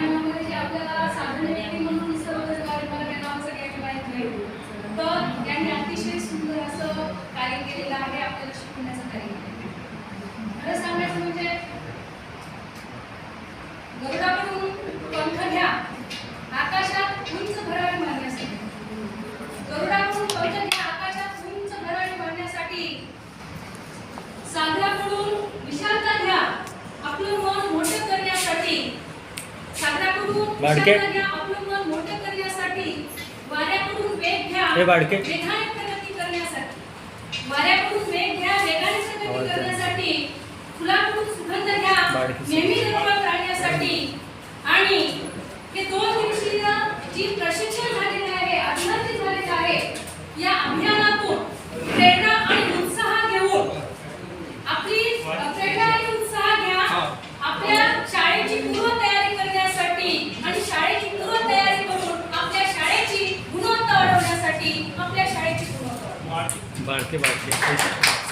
आपल्याला साधने देवी म्हणून सर्वजण मला त्या नाही. तर त्यांनी अतिशय सुंदर असं कार्य केलेलं आहे आपल्याला शिकवण्याचं कार्य. खरं सांगायचं म्हणजे गरुडा घ्या. हे प्रगती करण्यासाठी बाढ़के बाढ़ के